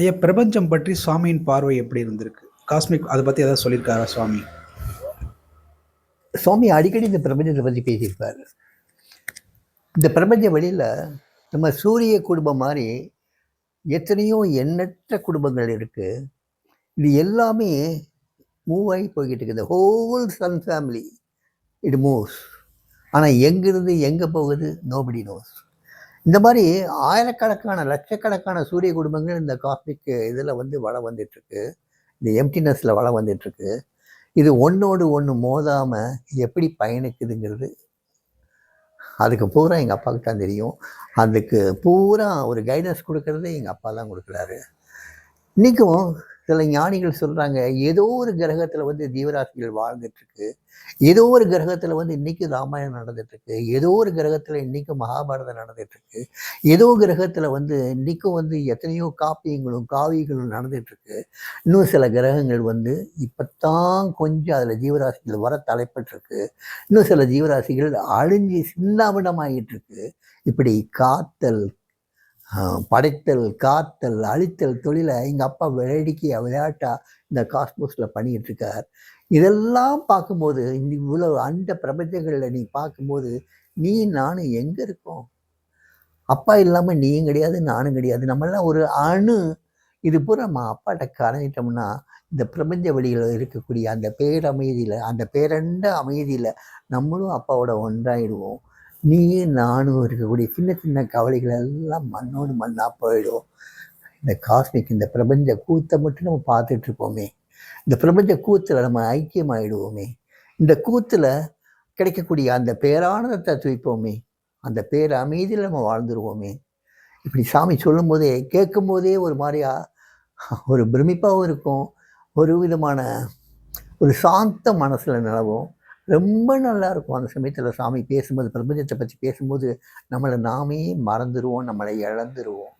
ஐயா பிரபஞ்சம் பற்றி சுவாமியின் பார்வை எப்படி இருந்திருக்கு? காஸ்மிக் அதை பற்றி ஏதாவது சொல்லியிருக்காரா சுவாமி? சுவாமி அடிக்கடி இந்த பிரபஞ்சத்தை பற்றி பேசியிருப்பார். இந்த பிரபஞ்ச வழியில் நம்ம சூரிய குடும்பம் மாதிரி எத்தனையோ எண்ணற்ற குடும்பங்கள் இருக்குது இது எல்லாமே மூவ் ஆகி போய்கிட்டு இருக்குது. இந்த whole sun family it moves ஆனால் எங்கிருந்து எங்கே போகுது? நோபடி நோஸ் இந்த மாதிரி ஆயிரக்கணக்கான லட்சக்கணக்கான சூரிய குடும்பங்கள் இந்த காஸ்மிக் இதில் வந்து வளம் வந்துட்டுருக்கு. இந்த எம்டினஸில் வளம் வந்துட்டுருக்கு. இது ஒன்றோடு ஒன்று மோதாமல் எப்படி பயணிக்குதுங்கிறது அதுக்கு பூரா எங்கள் அப்பாவுக்கு தான் தெரியும். அதுக்கு பூரா ஒரு கைடன்ஸ் கொடுக்கறது எங்கள் அப்பா தான் கொடுக்குறாரு. இன்றைக்கும் சில ஞானிகள் சொல்கிறாங்க ஏதோ ஒரு கிரகத்தில் வந்து ஜீவராசிகள் வாழ்ந்துட்டுருக்கு. ஏதோ ஒரு கிரகத்தில் வந்து இன்றைக்கும் ராமாயணம் நடந்துட்டுருக்கு. ஏதோ ஒரு கிரகத்தில் இன்றைக்கும் மகாபாரதம் நடந்துட்டுருக்கு. ஏதோ கிரகத்தில் வந்து இன்றைக்கும் வந்து எத்தனையோ காப்பியங்களும் காவியங்களும் நடந்துட்டுருக்கு. இன்னும் சில கிரகங்கள் வந்து இப்போத்தான் கொஞ்சம் அதில் ஜீவராசிகள் வர தலைப்பட்டிருக்கு. இன்னும் சில ஜீவராசிகள் அழிஞ்சு சின்னாபிடமாகிட்டு இருக்கு இப்படி காத்தல் படைத்தல் காத்தல் அழித்தல் தொழிலை எங்கள் அப்பா வேடிக்கையாக விளையாட்டாக இந்த காஸ்மோஸில் பண்ணிக்கிட்டு இருக்கார் இதெல்லாம் பார்க்கும்போது இந்த இவ்வளோ அண்ட பிரபஞ்சங்களில் நீ பார்க்கும்போது நீ நானும் எங்கே இருக்கோம்? அப்பா இல்லாமல் நீயும் கிடையாது நானும் கிடையாது. நம்மளாம் ஒரு அணு. இது பூரா நம்ம அப்பாட்ட கரைஞ்சிட்டோம்னா இந்த பிரபஞ்ச வழியில் இருக்கக்கூடிய அந்த பேரமைதியில் அந்த பேரண்ட அமைதியில் நம்மளும் அப்பாவோட ஒன்றாயிடுவோம். நீயும் நானும் இருக்கக்கூடிய சின்ன சின்ன கவலைகள் எல்லாம் மண்ணோடு மண்ணாக போயிடும். இந்த காஸ்மிக் இந்த பிரபஞ்ச கூத்தை மட்டும் நம்ம பார்த்துட்டு இருப்போமே இந்த பிரபஞ்ச கூத்தில் நம்ம ஐக்கியமாயிடுவோமே. இந்த கூத்தில் கிடைக்கக்கூடிய அந்த பேரானந்தத்தை துய்ப்போமே. அந்த பேர் அமைதியில் நம்ம வாழ்ந்துருவோமே. இப்படி சாமி சொல்லும்போதே கேட்கும்போதே ஒரு மாதிரியா ஒரு பிரமிப்பாகவும் இருக்கும். ஒரு விதமான ஒரு சாந்த மனசில் நிலவும். ரொம்ப நல்லா இருக்கும் அந்த சமயத்தில் சாமி பேசும்போது பிரபஞ்சத்தை பற்றி பேசும்போது நம்மளை நாமே மறந்துடுவோம் நம்மளை இழந்துருவோம்.